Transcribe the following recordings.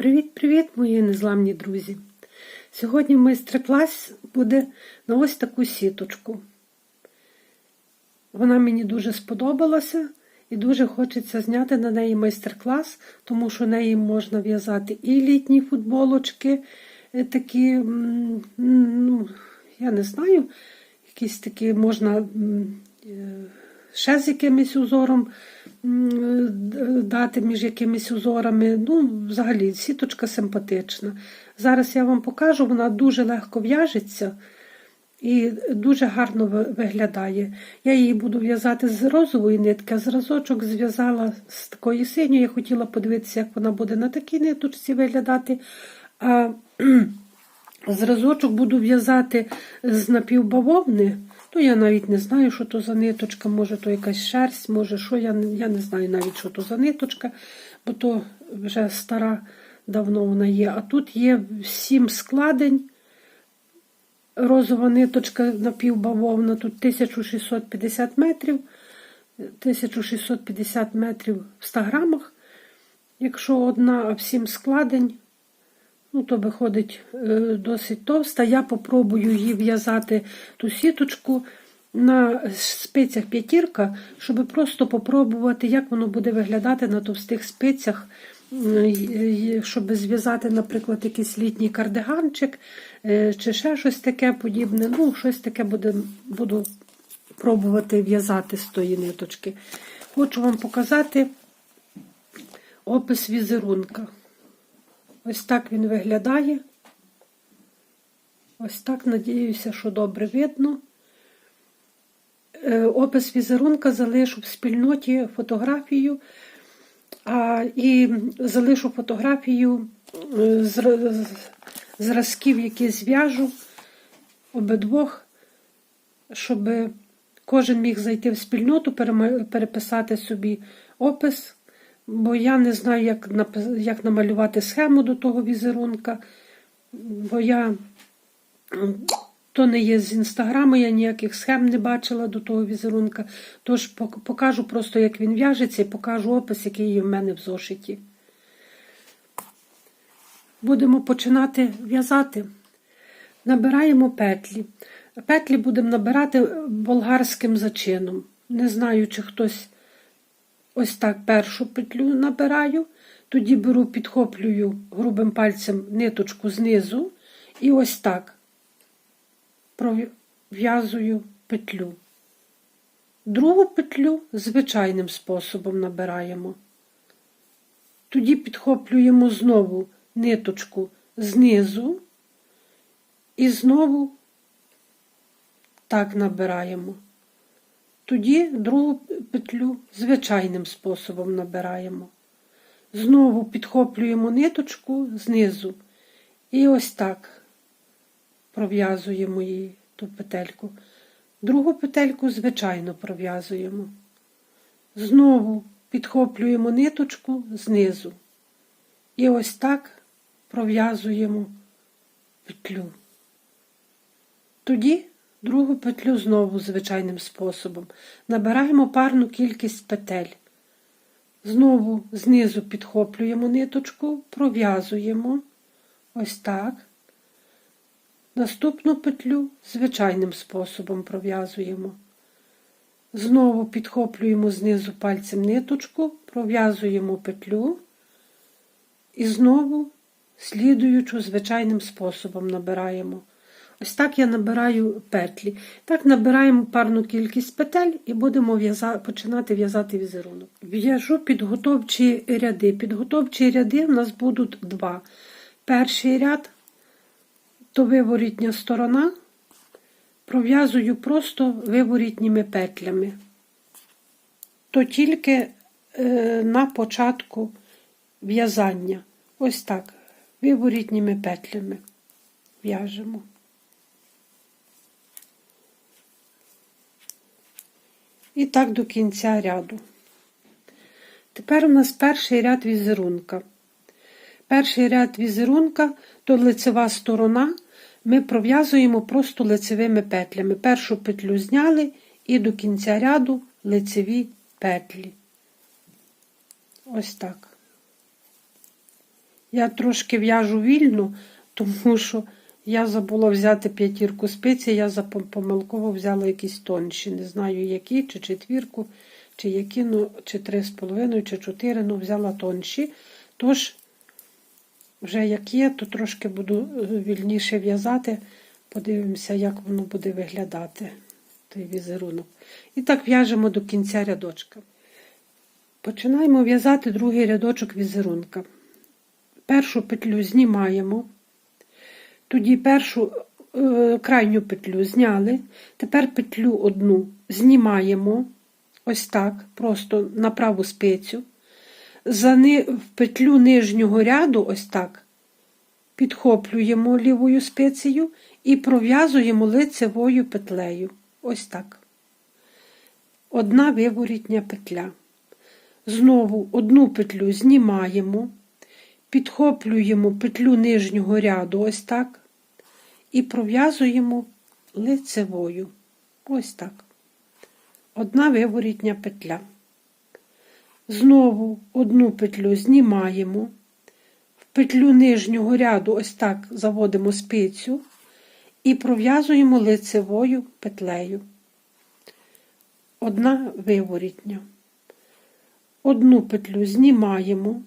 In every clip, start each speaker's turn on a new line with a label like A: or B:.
A: Привіт-привіт, мої незламні друзі! Сьогодні майстер-клас буде на ось таку сіточку. Вона мені дуже сподобалася і дуже хочеться зняти на неї майстер-клас, тому що неї можна в'язати і літні футболочки, е, такі, ну, я не знаю, якісь такі можна е, ще з якимось узором дати між якимись узорами. Ну, взагалі, сіточка симпатична. Зараз я вам покажу, вона дуже легко в'яжеться і дуже гарно виглядає. Я її буду в'язати з розової нитки, а зразочок зв'язала з такої синьої. Я хотіла подивитися, як вона буде на такій ниточці виглядати. А зразочок буду в'язати з напівбавовни. Ну, я навіть не знаю, що то за ниточка, може то якась шерсть, може що, я, я не знаю навіть, що то за ниточка, бо то вже стара давно вона є. А тут є сім складень. Розова ниточка напівбавовна, тут 1650 метрів, 1650 метрів в 100 грамах. Якщо одна, а в сім складень, ну, то виходить е, досить товста. Я попробую її в'язати ту сіточку на спицях п'ятірка, щоб просто попробувати, як воно буде виглядати на товстих спицях, е, щоб зв'язати, наприклад, якийсь літній кардиганчик е, чи ще щось таке подібне. Ну, щось таке буде, буду пробувати в'язати з тої ниточки. Хочу вам показати опис візерунка. Ось так він виглядає. Ось так, надіюся, що добре видно. Е, Опис візерунка залишу в спільноті фотографію, а, і залишу фотографію е, з- зразків, які зв'яжу обидвох, щоб кожен міг зайти в спільноту, переписати собі опис, бо я не знаю, як, як намалювати схему до того візерунка, бо я то не є з інстаграму, я ніяких схем не бачила до того візерунка. Тож покажу просто, як він в'яжеться, і покажу опис, який є в мене в зошиті. Будемо починати в'язати. Набираємо петлі. Петлі будемо набирати болгарським зачином. Не знаю, чи хтось ось так першу петлю набираю, тоді беру, підхоплюю грубим пальцем ниточку знизу і ось так пров'язую петлю. Другу петлю звичайним способом набираємо. Тоді підхоплюємо знову ниточку знизу і знову так набираємо. Тоді другу петлю звичайним способом набираємо. Знову підхоплюємо ниточку знизу і ось так пров'язуємо її ту петельку. Другу петельку звичайно пров'язуємо. Знову підхоплюємо ниточку знизу. І ось так пров'язуємо петлю. Тоді другу петлю знову звичайним способом. Набираємо парну кількість петель. Знову знизу підхоплюємо ниточку, пров'язуємо ось так. Наступну петлю звичайним способом пров'язуємо. Знову підхоплюємо знизу пальцем ниточку, пров'язуємо петлю і знову слідуючу звичайним способом набираємо. Ось так я набираю петлі. Так набираємо парну кількість петель і будемо починати в'язати візерунок. В'яжу підготовчі ряди. Підготовчі ряди в нас будуть два. Перший ряд то виворітня сторона, пров'язую просто виворітніми петлями. То тільки е, на початку в'язання. Ось так, виворітніми петлями в'яжемо. І так до кінця ряду. Тепер у нас перший ряд візерунка. Перший ряд візерунка то лицева сторона. Ми пров'язуємо просто лицевими петлями. Першу петлю зняли і до кінця ряду лицеві петлі. Ось так. Я трошки в'яжу вільно, тому що я забула взяти п'ятірку спецій, я помилково взяла якісь тонші. Не знаю, які, чи четвірку, чи які, ну, чи три з половиною, чи чотири, ну взяла тонші. Тож, вже як є, то трошки буду е, вільніше в'язати. Подивимося, як воно буде виглядати, той візерунок. І так в'яжемо до кінця рядочка. Починаємо в'язати другий рядочок візерунка. Першу петлю знімаємо, тоді першу е, крайню петлю зняли, тепер петлю одну знімаємо, ось так, просто на праву спицю. За ни, в петлю нижнього ряду, ось так, підхоплюємо лівою спицею і пров'язуємо лицевою петлею. Ось так. Одна виворітня петля. Знову одну петлю знімаємо, підхоплюємо петлю нижнього ряду, ось так, і пров'язуємо лицевою. Ось так. Одна виворітня петля. Знову одну петлю знімаємо, в петлю нижнього ряду, ось так заводимо спицю і пров'язуємо лицевою петлею. Одна виворітня. Одну петлю знімаємо,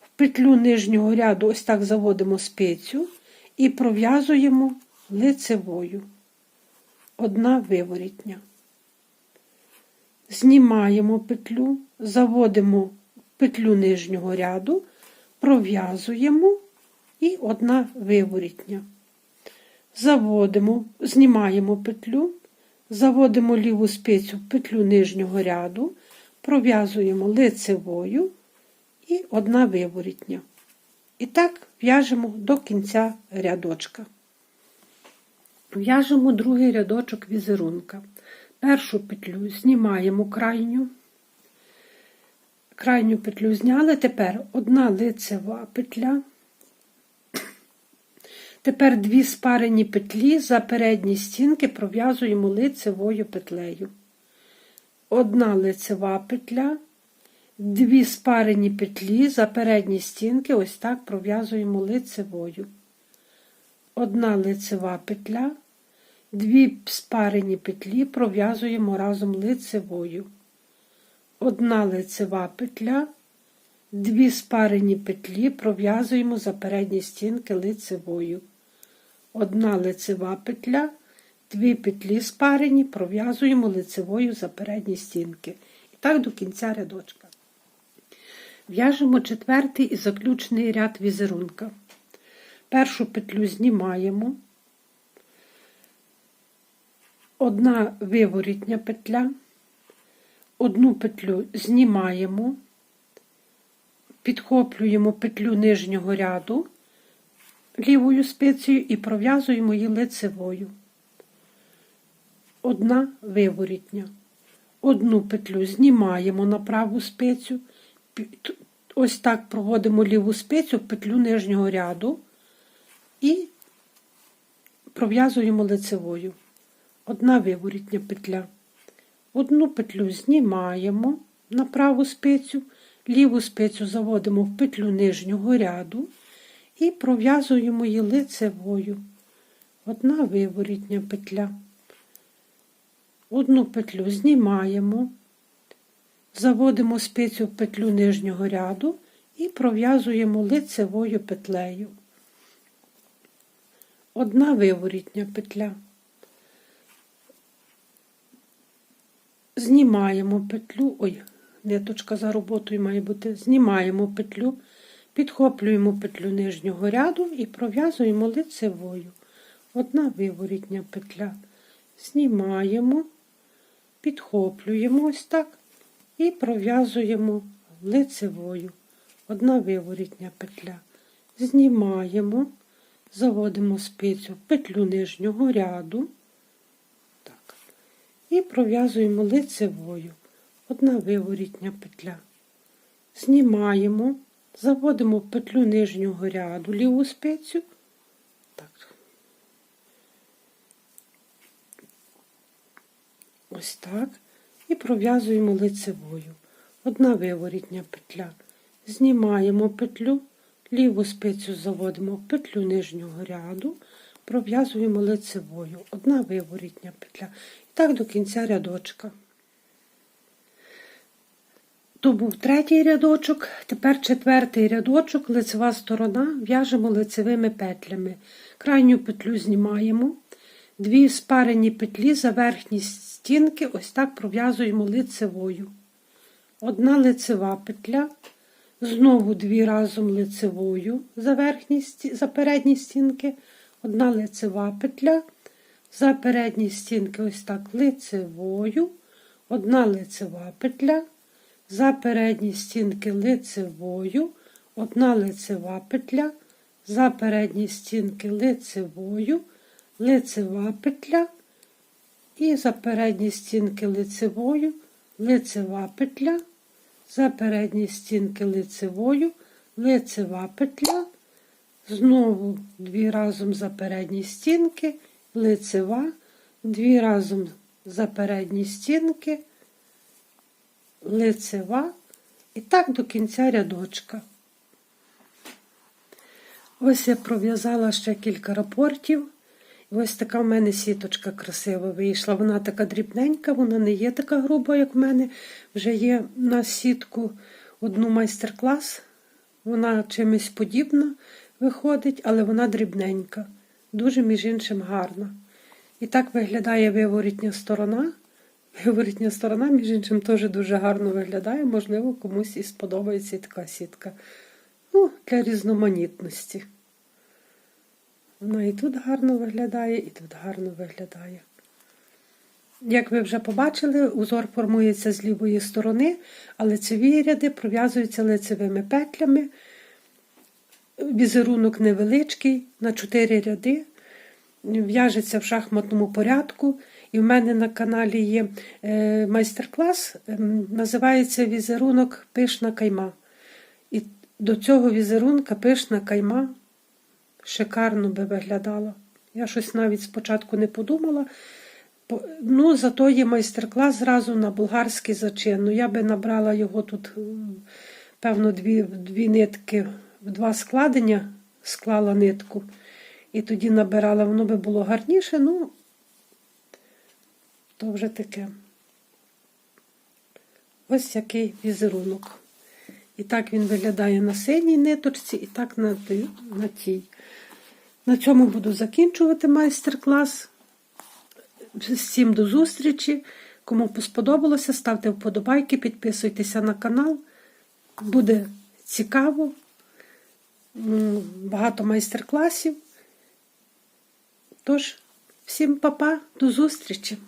A: в петлю нижнього ряду ось так заводимо спицю і пров'язуємо лицевою. Одна виворітня. Знімаємо петлю, заводимо петлю нижнього ряду, пров'язуємо і одна виворітня. Заводимо, знімаємо петлю, заводимо ліву спицю в петлю нижнього ряду, пров'язуємо лицевою і одна виворітня. І так в'яжемо до кінця рядочка. В'яжемо другий рядочок візерунка. Першу петлю знімаємо крайню. Крайню петлю зняли, тепер одна лицева петля. Тепер дві спарені петлі за передні стінки пров'язуємо лицевою петлею. Одна лицева петля, дві спарені петлі за передні стінки, ось так пров'язуємо лицевою. Одна лицева петля, дві спарені петлі пров'язуємо разом лицевою. Одна лицева петля, дві спарені петлі пров'язуємо за передні стінки лицевою. Одна лицева петля, дві петлі спарені, пров'язуємо лицевою за передні стінки. І так до кінця рядочка. В'яжемо четвертий і заключний ряд візерунка. Першу петлю знімаємо, одна виворітня петля, одну петлю знімаємо, підхоплюємо петлю нижнього ряду лівою спицею і пров'язуємо її лицевою. Одна виворітня. Одну петлю знімаємо на праву спицю, ось так проводимо ліву спицю в петлю нижнього ряду і пров'язуємо лицевою. Одна виворітня петля. Одну петлю знімаємо на праву спицю, ліву спицю заводимо в петлю нижнього ряду і пров'язуємо її лицевою. Одна виворітня петля. Одну петлю знімаємо, заводимо спицю в петлю нижнього ряду і пров'язуємо лицевою петлею. Одна виворітня петля. Знімаємо петлю, ой, ниточка за роботою має бути, знімаємо петлю, підхоплюємо петлю нижнього ряду і пров'язуємо лицевою. Одна виворітня петля. Знімаємо, підхоплюємо ось так і пров'язуємо лицевою. Одна виворітня петля. Знімаємо, заводимо спицю в петлю нижнього ряду. Так. І пров'язуємо лицевою. Одна виворітня петля. Знімаємо, заводимо в петлю нижнього ряду ліву спицю. Так. Ось так. І пров'язуємо лицевою. Одна виворітня петля. Знімаємо петлю, Ліву спицю заводимо в петлю нижнього ряду, пров'язуємо лицевою. Одна виворітня петля. І так до кінця рядочка. То був третій рядочок, тепер четвертий рядочок, лицева сторона, в'яжемо лицевими петлями. Крайню петлю знімаємо. Дві спарені петлі за верхні стінки, ось так пров'язуємо лицевою. Одна лицева петля, знову дві разом лицевою за, верхні, за передні стінки, одна лицева петля, за передні стінки ось так лицевою, одна лицева петля, за передні стінки лицевою, одна лицева петля, за передні стінки лицевою, лицева петля, і за передні стінки лицевою, лицева петля, за передні стінки лицевою, лицева петля, знову дві разом за передні стінки, лицева, дві разом за передні стінки, лицева, і так до кінця рядочка. Ось я пров'язала ще кілька рапортів. Ось така в мене сіточка красива вийшла. Вона така дрібненька, вона не є така груба, як в мене. Вже є на сітку одну майстер-клас. Вона чимось подібна виходить, але вона дрібненька. Дуже, між іншим, гарна. І так виглядає виворітня сторона. Виворітня сторона, між іншим, теж дуже гарно виглядає. Можливо, комусь і сподобається така сітка. Ну, для різноманітності. Вона і тут гарно виглядає, і тут гарно виглядає. Як ви вже побачили, узор формується з лівої сторони, а лицеві ряди пров'язуються лицевими петлями. Візерунок невеличкий, на 4 ряди. В'яжеться в шахматному порядку. І в мене на каналі є е, майстер-клас, ем, називається Візерунок Пишна кайма. І до цього візерунка пишна кайма шикарно би виглядала. Я щось навіть спочатку не подумала. Ну, зато є майстер-клас зразу на болгарський зачин. Ну, я би набрала його тут, певно, дві, дві нитки, в два складення склала нитку. І тоді набирала, воно би було гарніше, ну, то вже таке. Ось який візерунок. І так він виглядає на синій ниточці, і так на, на тій. На цьому буду закінчувати майстер-клас. Всім до зустрічі. Кому сподобалося, ставте вподобайки, підписуйтеся на канал. Буде цікаво. Багато майстер-класів. Тож, всім па-па, до зустрічі!